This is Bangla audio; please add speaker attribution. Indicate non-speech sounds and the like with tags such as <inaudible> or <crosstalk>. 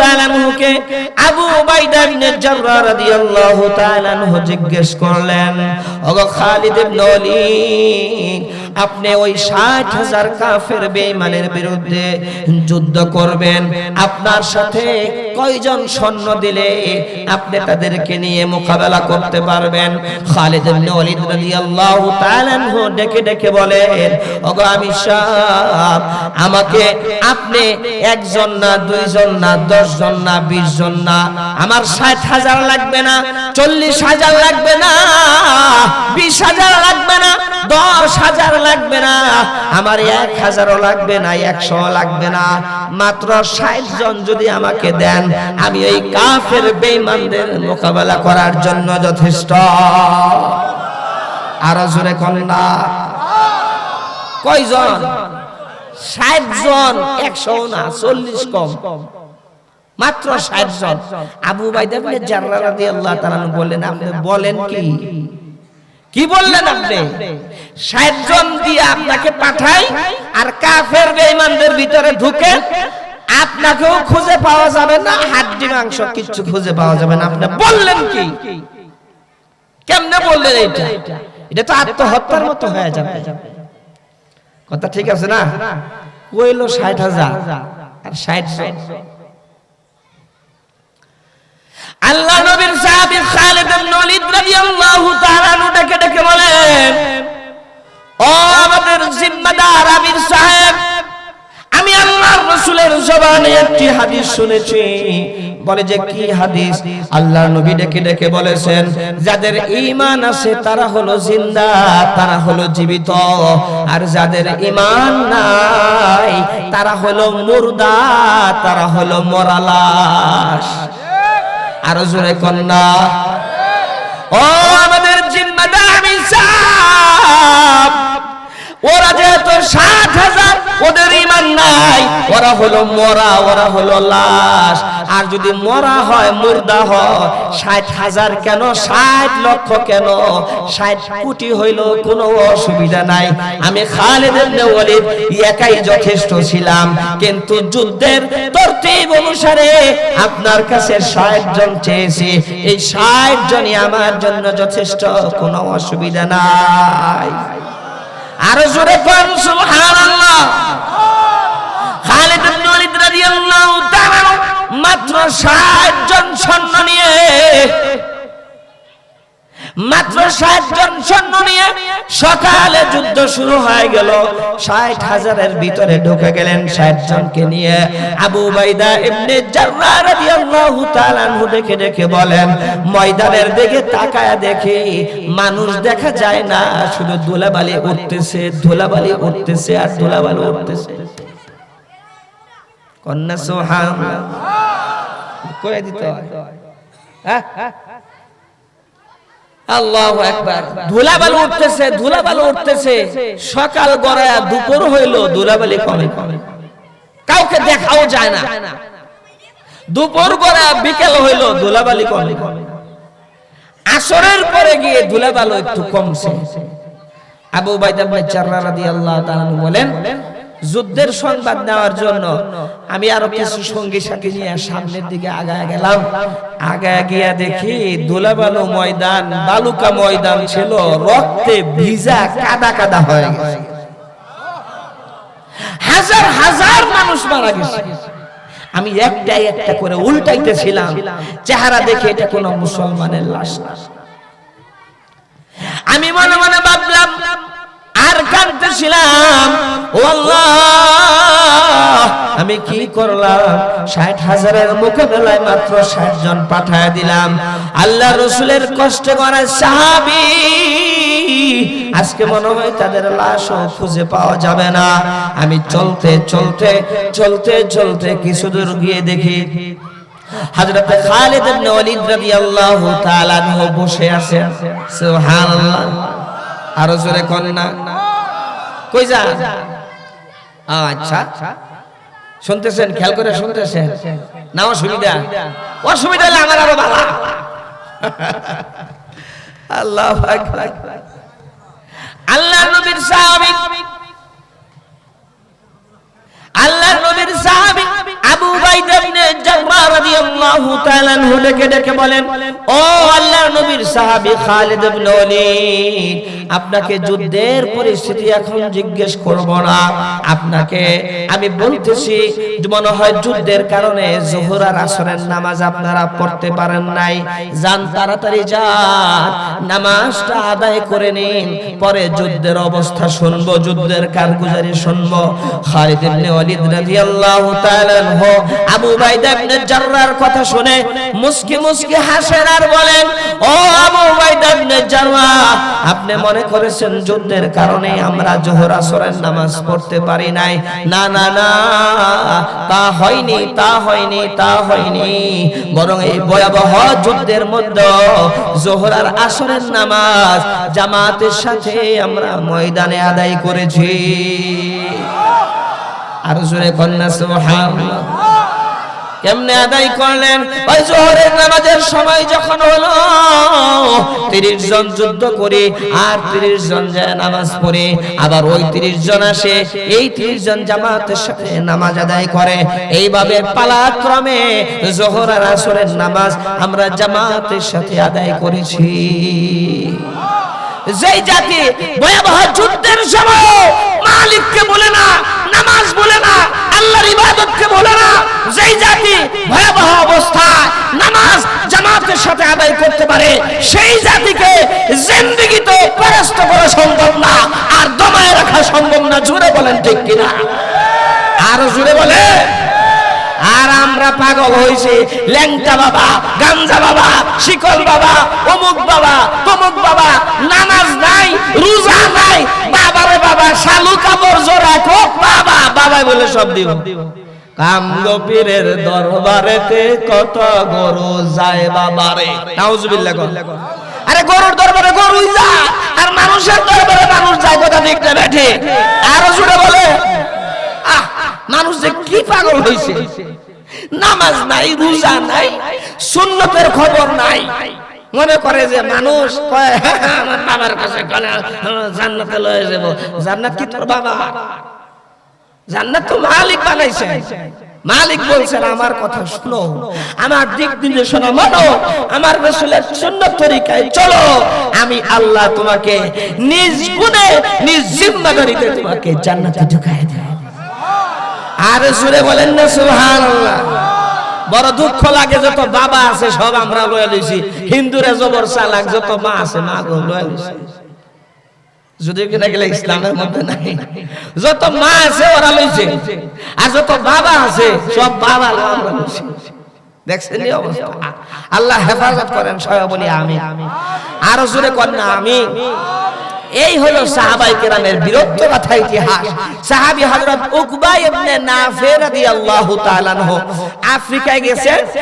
Speaker 1: তাআলা আবু উবাইদা ইবনে জাররা রাদিয়াল্লাহু তাআলা জিজ্ঞেস করলেন, ওগো খালিদ ইবনে ওলীদ আপনি ওই ষাট হাজার কাফের বেঈমানের বিরুদ্ধে যুদ্ধ করবেন। আপনার সাথে কয়জন সৈন্য দিলে আপনি তাদেরকে নিয়ে মোকাবেলা করতে পারবেন? খালিদ ইবনে ওয়ালিদ রাদিয়াল্লাহু তাআলা ডেকে ডেকে বলেন ওগো আমি সাহেব, আমাকে আপনি একজন না দুইজন না দশ জন না বিশ জন না, আমার ষাট হাজার লাগবে না, চল্লিশ হাজার লাগবে না, বিশ হাজার লাগবে না, দশ হাজার লাগবে না, আমার এক হাজারও লাগবে না একশো লাগবে না, মাত্র ষাট জন যদি আমাকে দেন আমি ওই কাফের বেঈমানদের মোকাবেলা করার জন্য যথেষ্ট। আরও জোরে কন্যা কয়জন? ষাট জন, একশো না, চল্লিশ কম। মাত্র ষাট জন। আবু বাইদা রাদিয়াল্লাহু তাআলা বললেন আপনি বলেন কি? কি বললেন আপনি? ষাট জন দিয়ে আপনাকে পাঠাই আর কাফের বেঈমানদের ভিতরে ঢুকে আপনাকেও খুঁজে পাওয়া যাবে না, হাড্ডি মাংস কিছু খুঁজে পাওয়া যাবে না। আপনি বললেন কি? কেমনে বললেন এটা এটা তো আত্মহত্যার মতো হয়ে যাবে। কথা ঠিক আছে না? কইলো ষাট হাজার, আর ষাট আল্লাহ নবীর সাহাবী খালিদ ইবনে ওয়ালিদ রাদিয়াল্লাহু তাআলা ডেকে ডেকে বলেন, ও আমাদের জিম্মাদার আমির সাহেব আমি আল্লাহর রাসূলের জবানে একটি হাদিস শুনেছি। বলে যে, কি হাদিস? আল্লাহর নবী ডেকে ডেকে বলেছেন, যাদের ঈমান আছে তারা হলো জিন্দা, তারা হলো জীবিত। আর যাদের ঈমান নাই, তারা হলো মুর্দা, তারা হলো মরালাশ আরও জোরে কন্যা ও আমাদের জিম্মাদার আমি সাহেব ওরা যেহেতু ষাট হাজার ওদের ইমান নাই। ওরা হলো মরা, ওরা হলো লাশ। আর যদি মরা হয়, মুর্দা হয়, ষাট হাজার কেন, ষাট লক্ষ কেন, ষাট কোটি হইল কোনো অসুবিধা নাই। আমি খালেদ ইবনে ওয়ালিদ একাই যথেষ্ট ছিলাম, কিন্তু যুদ্ধের তরতিব অনুসারে আপনার কাছে ষাট জন চেয়েছি। এই ষাট জনই আমার জন্য যথেষ্ট, কোনো অসুবিধা নাই। আরও জোরে কোন সুবহানাল্লাহ। খালিদ ইবনে ওয়ালিদ রাদিয়াল্লাহু তাআলা মাত্র 60 জন সৈন্য নিয়ে মাত্র ষাট জন সৈন্য নিয়ে সকালে যুদ্ধ শুরু হয়ে গেল। ষাট হাজারের ভিতরে ঢুকে গেলেন ষাট জনকে নিয়ে। আবু বাইদা এমনি দেখে দেখে বলেন, ময়দানের দিকে তাকায় দেখে মানুষ দেখা যায় না, শুধু ধুলাবালি উঠতেছে ধুলাবালি উঠতেছে আর ধুলাবালি উঠতেছে। কন্যা সোহান, কয়ে দিতে হয় হ্যাঁ। আল্লাহু আকবার। ধুলাবালি উঠতেছে ধুলাবালি উঠতেছে। সকাল গড়ায়া দুপুর হইল, ধুলাবালি কমে। কমে কাউকে দেখাও যায় না। দুপুর গড়ায়া বিকেল হইল, ধুলাবালি কমে। কমে আসরের পরে গিয়ে ধুলাবালি একটু কমছে। আবু বাইদা ইবনে জাররা রাদিয়াল্লাহু বলেন যুদ্ধের সংবাদ নেওয়ার জন্য আমি আরও কিছু সঙ্গী সাথী নিয়ে সামনের দিকে আগায় গেলাম। আগায় গিয়া দেখি ধুলাবালু ময়দান বালুকা ময়দান ছিল রক্তে ভিজা কাদা কাদা হয়ে গেছে। হাজার হাজার মানুষ মারা গেছে। আমি একটাই একটা করে উল্টাইতেছিলাম। চেহারা দেখে এটা কোন মুসলমানের লাশ না। আমি মনে মনে ভাবলাম কাঁদতেছিলাম ও আল্লাহ, আমি কি করলাম? ষাট হাজারের মোকাবেলায় মাত্র ষাট জন পাঠায় দিলাম। আল্লাহ রসুলের কষ্ট করা সাহাবি, আজকে মনে হয় তাদের লাশও খুঁজে পাওয়া যাবে না। আমি চলতে চলতে চলতে চলতে কিছু দূর গিয়ে দেখি হযরত খালিদ ইবনে ওয়ালিদ রাদিয়াল্লাহু বসে সুবহানাল্লাহ। আরও জোরে কোন না। কই যান আচ্ছা। শুনতেছেন খেয়াল করে শুনতেছেন। না অসুবিধা। অসুবিধা। হলে আমার আরও ভালো। <laughs> আল্লাহ নবীর সাহাবী আল্লাহ নবীর সাহাবী আবু উবাইদা ইবনে জাররাহ রাদিয়াল্লাহু তাআলা আনহু ডেকে বলেন, ও আল্লাহর নবীর সাহাবী খালিদ ইবনে ওয়ালিদ আপনাকে যুদ্ধের পরিস্থিতি এখন জিজ্ঞেস করব না। আপনাকে আমি বলতেছি, মনে হয় যুদ্ধের কারণে জোহর আর আসরের নামাজ আপনারা পড়তে পারেন নাই। যান তাড়াতাড়ি যান, নামাজটা আদায় করে নিন, পরে যুদ্ধের অবস্থা শুনব, যুদ্ধের কারগুজারি শুনব। খালিদ ইবনে ওয়ালিদ রাদিয়াল্লাহু তাআলা আনহু, আবু বাইদা ইবনে জাররার কথা শুনে মুস্কি মুস্কি হাসেন আর বলেন, ও আবু বাইদা ইবনে জাররাহ আপনি মনে করেছেন যুদ্ধের কারণে আমরা জোহর আসরের নামাজ পড়তে পারি নাই? না না না, তা হয়নি তা হয়নি তা হয়নি। বরং এই ভয়াবহ যুদ্ধের মধ্যে জোহর আর আসরের নামাজ জামাতের সাথে আমরা ময়দানে আদায় করেছি। আর জোরে কন্যা সুবহানাল্লাহ। কেমনে আদায় করলেন? ওই জোহরের নামাজের সময় যখন হলো, তিরিশ জন যুদ্ধ করে আর তিরিশ জন যায় নামাজ পড়ে, আবার ওই তিরিশ জন আসে, এই তিরিশ জন জামাতের সাথে নামাজ আদায় করে। এইভাবে পালাক্রমে জোহর আর আসরের নামাজ আমরা জামাতের সাথে আদায় করেছি। যেই জাতি ভয়াবহ যুদ্ধের সময় মালিককে বলে না, নামাজ বলে না আল্লাহর ইবাদতকে বলে না যেই জাতি ভয়াবহ অবস্থায় নামাজ জামাতের সাথে আদায় করতে পারে, সেই জাতিকে জিন্দেগিতে পরাস্ত করা সম্ভব না, আর দমায় রাখা সম্ভব না। জুড়ে বলেন ঠিক কিনা? আরও জুড়ে বলে আর আমরা পাগল হয়েছি। ল্যাংটা বাবা, গাঞ্জা বাবা, শিকল বাবা, অমুক বাবা, তমুক বাবা, নামাজ নাই, রোজা নাই। বাবারে বাবা, শালু কাপড় জোড়া কো বাবা বাবাই বলে সব দিব। কামগোপীরের দরবারেতে কত গরু যায় বাবারে। নাউজুবিল্লাহ আরে গরুর দরবারে গরুই যায় আর মানুষের দরবারে মানুষ যায় কথা ঠিক না বেঠে আরও জুড়ে বলে। আহ মানুষ যে কি পাগল হয়েছে নামাজ নাই রোজা নাই সুন্নতের খবর নাই। মনে করে যে মানুষ কয় "হ্যাঁ, হ্যাঁ, আমার বাবার কাছে গেলে জান্নাতে লয়ে যাব। জান্নাত কি তোর বাবা? জান্নাত তো মালিক বানাইছে। মালিক বলছেন আমার কথা শুনো। আমার দিক নির্দেশনা মানো। আমার রাসূলের সুন্নত তরিকায় চলো। আমি আল্লাহ তোমাকে নিজ গুণে, নিজ জিম্মাদারিতে তোমাকে জান্নাতে ঢুকায় দেব। আর সুরে বলেন, না, সুবহানাল্লাহ। বড় দুঃখ লাগে যত বাবা আছে, সব আমরা লয়ে লইছি। হিন্দুরা জবর চালাক, যত মা আছে, মা গো লয়ে যদি কিনা গেলে ইসলামের মধ্যে নাই। যত মা আছে ওরা লইছে। আর যত বাবা আছে সব বাবা আমরা লইছি। দেখছেন অবস্থা? আল্লাহ হেফাজত করেন সবাই বলি আমি আরও জোরে আমি এই হলো সাহাবাই কেরামের বীরত্ব কথা ইতিহাস। সাহাবী হযরত উকবা ইবনে নাফে রাদিয়াল্লাহু তাআলা আনহু আফ্রিকায় গেছেন।